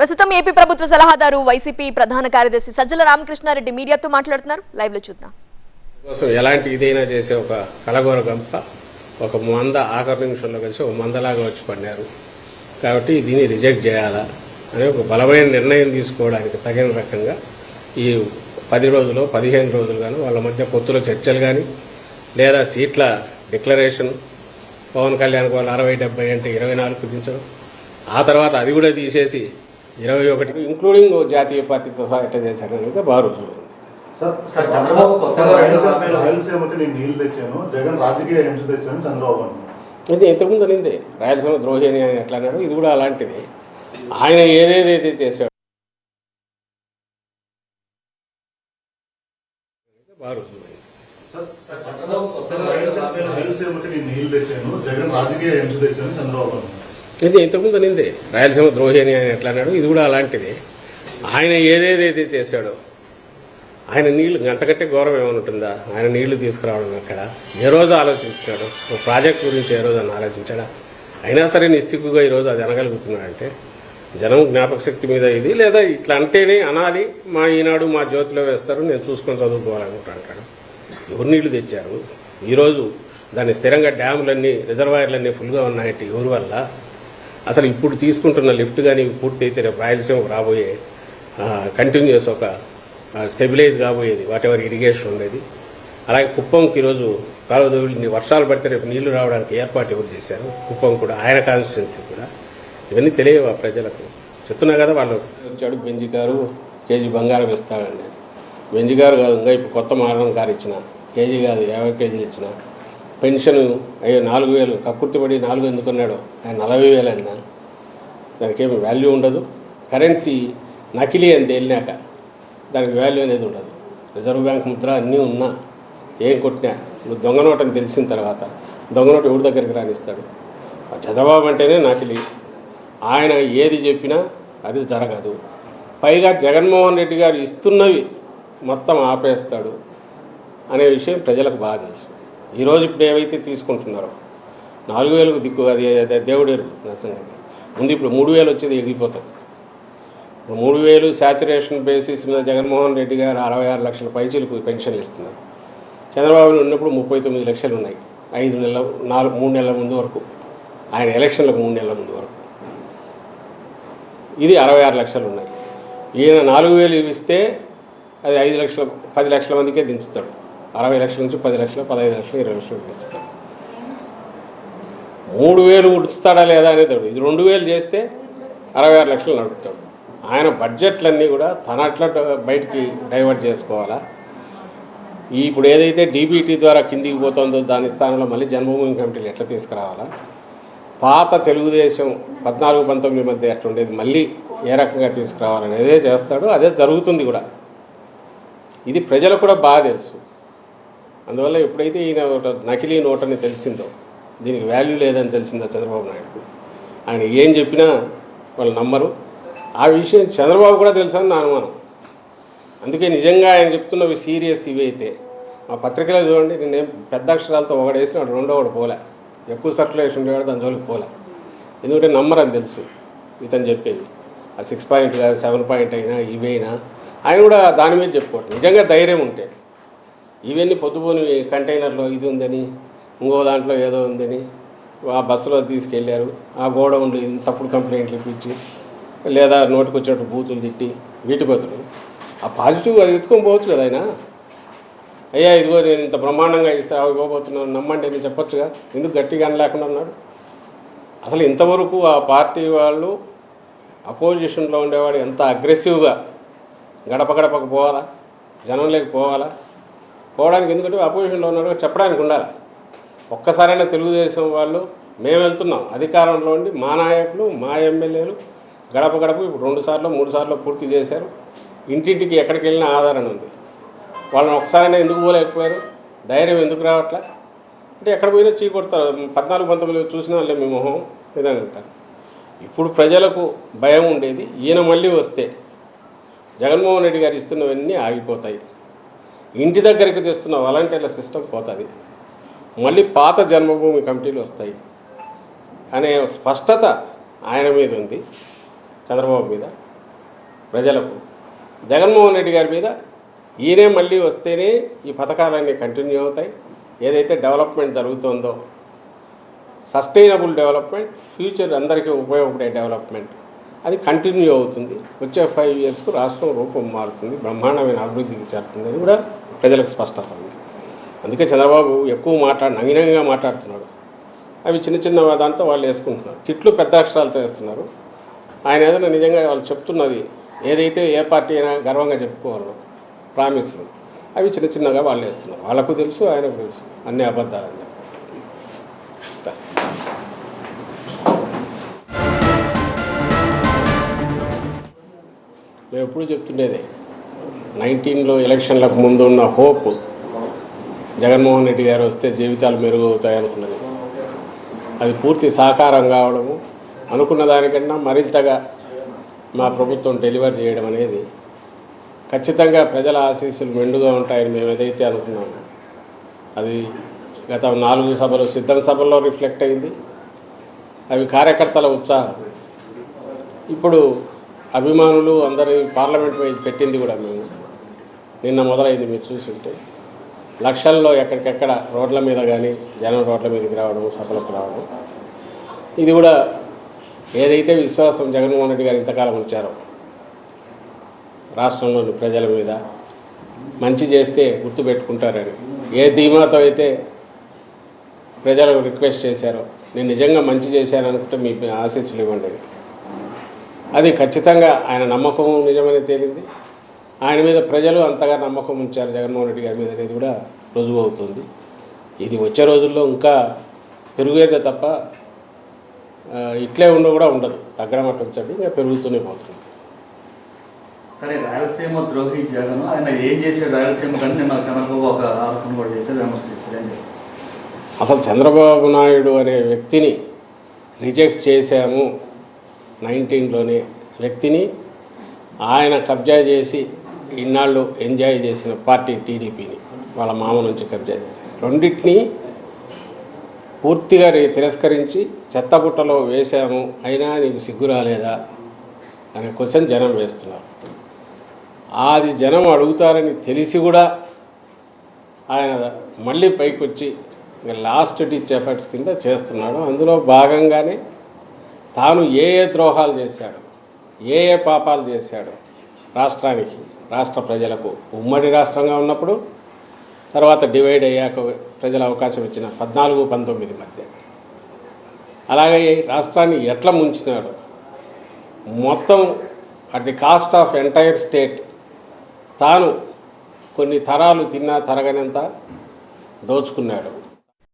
ప్రస్తుతం ఏపీ ప్రభుత్వ సలహాదారు వైసీపీ ప్రధాన కార్యదర్శి సజ్జల రామకృష్ణారెడ్డి మీడియాతో మాట్లాడుతున్నారు. లైవ్లో చూద్దాం. కోసం ఎలాంటి ఇదైనా చేసే ఒక కలగోర గంప ఒక మంద ఆఖరి నిమిషంలో కలిసి ఒక మందలాగా వచ్చి పడినారు. కాబట్టి దీన్ని రిజెక్ట్ చేయాలా అనే ఒక బలమైన నిర్ణయం తీసుకోవడానికి తగిన రకంగా ఈ పది రోజులు పదిహేను రోజులు కానీ వాళ్ళ మధ్య పొత్తుల చర్చలు కానీ లేదా సీట్ల డిక్లరేషన్ పవన్ కళ్యాణ్ వాళ్ళు అరవై డెబ్బై అంటే ఇరవై నాలుగు కుదించడం ఆ తర్వాత అది కూడా తీసేసి ఇరవై ఒకటి. ఇంక్లూడింగ్ జాతీయ పార్టీతో సహా ఎట్లా చేశాడు అనేది బాగా రుజువు. సార్ సార్, చంద్రబాబు కొత్తగా రాయలసీమ- రెండు సార్లు- రాయలసీమకి నేను నీళ్ళు తెచ్చాను. జగన్ రాజకీయ హింస తెచ్చాను చంద్రబాబు అంటున్నారు. ఇది ఇంతకుముందు అనింది. రాయలసీమ ద్రోహి అని ఆయన ఎట్లా అన్నాడు? ఇది కూడా అలాంటిది. ఆయన ఏదేదైతే చేశాడు బాగా రుజువైంది. సార్, చంద్రబాబు కొత్తగా రెండు సార్లు రాయలసీమకి నేను నీళ్ళు తెచ్చాను. జగన్ రాజకీయ హింస తెచ్చాను చంద్రబాబు ఇది ఇంతకుముందు నిందే. రాయలసీమ ద్రోహి అని ఆయన ఎట్లా అన్నాడు? ఇది కూడా అలాంటిది. ఆయన ఏదేదైతే చేశాడో ఆయన నీళ్ళు గంటకట్టే గౌరవం ఏమైనా ఉంటుందా? ఆయన నీళ్ళు తీసుకురావడం అక్కడ ఏ రోజు ఆలోచించాడు ఒక ప్రాజెక్ట్ గురించి ఏ రోజు అని ఆలోచించాడా? అయినా సరే నిస్సిగ్గుగా ఈరోజు అది అనగలుగుతున్నాడంటే జనం జ్ఞాపక శక్తి మీద ఇది లేదా ఇట్లా అంటేనే అనాలి మా ఈనాడు మా జ్యోతిలో వేస్తారు నేను చూసుకొని చదువుకోవాలనుకుంటాను ఎవరు నీళ్ళు తెచ్చారు? ఈరోజు దాన్ని స్థిరంగా డ్యాములన్నీ రిజర్వాయర్లన్నీ ఫుల్గా ఉన్నాయంటే ఎవరి వల్ల? అసలు ఇప్పుడు తీసుకుంటున్న లిఫ్ట్ కానీ పూర్తి అయితే రేపు రాయలసీమ రాబోయే కంటిన్యూస్ ఒక స్టెబిలైజ్ కాబోయేది వాట్ ఎవర్ ఇరిగేషన్ ఉండేది. అలాగే కుప్పంకి ఈరోజు కాలువదోవిని వర్షాలు పడితే రేపు నీళ్ళు రావడానికి ఏర్పాటు ఎవరు చేశారు? కుప్పం కూడా ఆయన కాన్స్టిట్యున్సీ కూడా. ఇవన్నీ తెలియవు ఆ ప్రజలకు. చెప్తున్నా కదా వాళ్ళు. వచ్చాడు బెంజి గారు కేజీ బంగారం ఇస్తాడండి. బెంజి గారు కాదు ఇంకా ఇప్పుడు కొత్త మారణం కారు ఇచ్చిన కేజీ కాదు యాభై కేజీలు ఇచ్చిన. పెన్షన్ అయ్యో నాలుగు వేలు కక్కుర్తిపడి నాలుగు ఎందుకున్నాడో ఆయన నలభై వేలు అన్నా దానికి ఏమి వాల్యూ ఉండదు. కరెన్సీ నకిలీ అని తేలినాక దానికి వాల్యూ అనేది ఉండదు. రిజర్వ్ బ్యాంక్ ముద్ర అన్నీ ఉన్నా ఏం కొట్టినా నువ్వు దొంగ నోట్ అని తెలిసిన తర్వాత దొంగ నోటు ఎవరి దగ్గరికి రానిస్తాడు? ఆ చంద్రబాబు అంటేనే నకిలీ. ఆయన ఏది చెప్పినా అది జరగదు. పైగా జగన్మోహన్ రెడ్డి గారు ఇస్తున్నవి మొత్తం ఆపేస్తాడు అనే విషయం ప్రజలకు బాగా తెలుసు. ఈరోజు ఇప్పుడు ఏవైతే తీసుకుంటున్నారో నాలుగు వేలకు దిక్కు అది దేవుడేరు దేవుడు ఎరుగు ముందు ఇప్పుడు మూడు వేలు వచ్చేది ఎగిరిపోతుంది ఇప్పుడు మూడు వేలు శాచురేషన్ బేసిస్ మీద జగన్మోహన్ రెడ్డి గారు అరవై ఆరు లక్షల పైచీలకు పెన్షన్లు ఇస్తున్నారు. చంద్రబాబు ఉన్నప్పుడు ముప్పై తొమ్మిది లక్షలు ఉన్నాయి. ఐదు నెలల నాలుగు మూడు నెలల ముందు వరకు. ఆయన ఎలక్షన్లకు మూడు నెలల ముందు వరకు. ఇది అరవై ఆరు లక్షలు ఉన్నాయి. ఈయన నాలుగు వేలు ఇస్తే అది ఐదు లక్షల పది లక్షల మందికే దించుతాడు. అరవై లక్షల నుంచి పది లక్షలు పదహైదు లక్షలు ఇరవై లక్షలు దించుతాడు మూడు వేలు ఉడుస్తాడా లేదా అనేది ఇది రెండు వేలు చేస్తే అరవై ఆరు లక్షలు నడుపుతాడు. ఆయన బడ్జెట్లన్నీ కూడా తన అట్లా బయటికి డైవర్ట్ చేసుకోవాలా? ఈ ఇప్పుడు ఏదైతే డీబీటీ ద్వారా కిందికి పోతుందో దాని స్థానంలో మళ్ళీ జన్మభూమి కమిటీలు ఎట్లా తీసుకురావాలా? పాత తెలుగుదేశం పద్నాలుగు పంతొమ్మిది మధ్య ఎట్లా ఉండేది. మళ్ళీ ఏ రకంగా తీసుకురావాలనేదే చేస్తాడు. అదే జరుగుతుంది కూడా. ఇది ప్రజలకు కూడా బాగా తెలుసు. అందువల్ల ఎప్పుడైతే ఈయన ఒక నకిలీ నోట్ అని తెలిసిందో దీనికి వాల్యూ లేదని తెలిసిందో చంద్రబాబు నాయుడు ఆయన ఏం చెప్పినా వాళ్ళు నమ్మరు. ఆ విషయం చంద్రబాబు కూడా తెలుసని నా అనుమానం. అందుకే నిజంగా ఆయన చెప్తున్నవి సీరియస్ ఇవి అయితే మా పత్రికలో చూడండి నేనేం పెద్ద అక్షరాలతో ఒకడేసినాడు రెండో ఒకటి పోలే. ఎక్కువ సర్క్యులేషన్ ఉండేవాడు దాని జోలికి పోలే. ఎందుకంటే నమ్మరని తెలుసు ఇతను చెప్పేది. ఆ సిక్స్ పాయింట్ కాదు సెవెన్ పాయింట్ అయినా ఇవైనా ఆయన కూడా దాని మీద చెప్పుకోవట్లేదు నిజంగా ధైర్యం ఉంటే ఇవన్నీ పొద్దుపోని కంటైనర్లో ఇది ఉందని ఇంకో దాంట్లో ఏదో ఉందని ఆ బస్సులో తీసుకెళ్ళారు ఆ గోడౌన్లు ఇది తప్పుడు కంప్లైంట్లు ఇప్పించి లేదా నోటికి వచ్చినట్టు బూతులు తిట్టి వీటి బదులు ఆ పాజిటివ్ అది ఎత్తుకొని పోవచ్చు కదా ఆయన. అయ్యా ఇదిగో నేను ఇంత బ్రహ్మాండంగా ఇస్తా ఇవ్వబోతున్నాను నమ్మండి అని చెప్పొచ్చుగా. ఎందుకు గట్టిగా అనలేకుండా ఉన్నాడు? అసలు ఇంతవరకు ఆ పార్టీ వాళ్ళు అపోజిషన్లో ఉండేవాడు ఎంత అగ్రెసివ్గా? గడప గడపకు పోవాలా? జనంలోకి పోవాలా? పోవడానికి ఎందుకంటే అపోజిషన్లో ఉన్నాడు చెప్పడానికి ఉండాలి. ఒక్కసారైనా తెలుగుదేశం వాళ్ళు మేము వెళ్తున్నాం అధికారంలో ఉండి మా నాయకులు మా ఎమ్మెల్యేలు గడప గడప ఇప్పుడు రెండు సార్లు మూడు సార్లు పూర్తి చేశారు. ఇంటింటికి ఎక్కడికి వెళ్ళినా ఆధారణ ఉంది. వాళ్ళని ఒకసారైనా ఎందుకు పోలేకపోయారు? ధైర్యం ఎందుకు రావట్లే? అంటే ఎక్కడ పోయినా చీ కొడతారు. పద్నాలుగు పంతొమ్మిది చూసిన వాళ్ళే మీ మొహం ఇదని అంటారు. ఇప్పుడు ప్రజలకు భయం ఉండేది. ఈయన మళ్ళీ వస్తే జగన్మోహన్ రెడ్డి గారు ఇస్తున్నవన్నీ ఆగిపోతాయి. ఇంటి దగ్గరికి తెస్తున్న వాలంటీర్ల సిస్టమ్ పోతుంది. మళ్ళీ పాత జన్మభూమి కమిటీలు వస్తాయి. అనే స్పష్టత ఆయన మీద ఉంది చంద్రబాబు మీద ప్రజలకు. జగన్మోహన్ రెడ్డి గారి మీద ఈయనే మళ్ళీ వస్తేనే ఈ పథకాలన్నీ కంటిన్యూ అవుతాయి. ఏదైతే డెవలప్మెంట్ జరుగుతుందో సస్టైనబుల్ డెవలప్మెంట్ ఫ్యూచర్ అందరికీ ఉపయోగపడే డెవలప్మెంట్ అది కంటిన్యూ అవుతుంది. వచ్చే ఫైవ్ ఇయర్స్కు రాష్ట్రం రూపం మారుతుంది బ్రహ్మాండమైన అభివృద్ధికి చేరుతుందని కూడా ప్రజలకు స్పష్టత ఉంది అందుకే చంద్రబాబు ఎక్కువ మాట్లాడి నవీనంగా మాట్లాడుతున్నాడు. అవి చిన్న చిన్న దాంతో వాళ్ళు వేసుకుంటున్నారు. తిట్లు పెద్ద అక్షరాలతో వేస్తున్నారు. ఆయన ఏదైనా నిజంగా వాళ్ళు చెప్తున్నది ఏదైతే ఏ పార్టీ అయినా గర్వంగా చెప్పుకోవాలో ప్రామిస్లు అవి చిన్న చిన్నగా వాళ్ళు వేస్తున్నారు. వాళ్ళకు తెలుసు ఆయనకు తెలుసు. అన్ని అబద్ధాలని చెప్పి. మేము ఎప్పుడు చెప్తుండేదే. నైన్టీన్లో ఎలక్షన్లకు ముందు ఉన్న హోప్ జగన్మోహన్ రెడ్డి గారు వస్తే జీవితాలు మెరుగవుతాయి అనుకున్నది అది పూర్తి సాకారం కావడము అనుకున్న దానికన్నా మరింతగా మా ప్రభుత్వం డెలివర్ చేయడం అనేది ఖచ్చితంగా ప్రజల ఆశీస్సులు మెండుగా ఉంటాయని మేము ఏదైతే అనుకున్నాము అది గత నాలుగు సభలు సిద్ధం సభల్లో రిఫ్లెక్ట్ అయింది. అవి కార్యకర్తల ఉత్సాహం. ఇప్పుడు అభిమానులు అందరి పార్లమెంట్ పెట్టింది కూడా మేము. నిన్న మొదలైంది మీరు చూసుంటే. లక్షల్లో ఎక్కడికెక్కడ రోడ్ల మీద కానీ జనం రోడ్ల మీదకి రావడం సభలకు రావడం ఇది కూడా ఏదైతే విశ్వాసం జగన్మోహన్ రెడ్డి గారు ఇంతకాలం ఉంచారో రాష్ట్రంలోని ప్రజల మీద మంచి చేస్తే గుర్తుపెట్టుకుంటారని ఏ ధీమాతో అయితే ప్రజలు రిక్వెస్ట్ చేశారో నేను నిజంగా మంచి చేశాను అనుకుంటే మీ ఆశీస్సులు ఇవ్వండి. అది ఖచ్చితంగా ఆయన నమ్మకం నిజమని తేలింది. ఆయన మీద ప్రజలు అంతగా నమ్మకం ఉంచారు జగన్మోహన్ రెడ్డి గారి మీద అనేది కూడా రుజువు అవుతుంది ఇది వచ్చే రోజుల్లో ఇంకా పెరిగేదే తప్ప ఇట్లే ఉండ కూడా ఉండదు. తగ్గడం అట్టు ఉంచండి ఇంకా పెరుగుతూనే పోతుంది. కానీ రాయలసీమ ద్రోహి జగన్ ఆయన ఏం చేశాడు రాయలసీమ కానీ నిన్న చంద్రబాబు ఒక ఆరోపణ కూడా చేశారు అసలు చంద్రబాబు నాయుడు అనే వ్యక్తిని రిజెక్ట్ చేశాము నైన్టీన్లోనే. వ్యక్తిని ఆయన కబ్జా చేసి ఇన్నాళ్ళు ఎంజాయ్ చేసిన పార్టీ టీడీపీని వాళ్ళ మామ నుంచి కబ్జా చేసి రెండింటినీ పూర్తిగా తిరస్కరించి చెత్తబుట్టలో వేశాము. అయినా నీకు సిగ్గు రాలేదా? అనే క్వశ్చన్ జనం వేస్తున్నారు. అది జనం అడుగుతారని తెలిసి కూడా ఆయన మళ్ళీ పైకి వచ్చి లాస్ట్ డిచ్ ఎఫర్ట్స్ కింద చేస్తున్నాడు. అందులో భాగంగానే తాను ఏ ఏ ద్రోహాలు చేశాడు ఏ ఏ పాపాలు చేశాడు రాష్ట్రానికి రాష్ట్ర ప్రజలకు ఉమ్మడి రాష్ట్రంగా ఉన్నప్పుడు తర్వాత డివైడ్ అయ్యాక ప్రజల అవకాశం ఇచ్చిన పద్నాలుగు పంతొమ్మిది మధ్య. అలాగే రాష్ట్రాన్ని ఎట్లా ముంచినాడు మొత్తం at the cost of entire state తాను కొన్ని తరాలు తిన్నా తరగనంత దోచుకున్నాడు.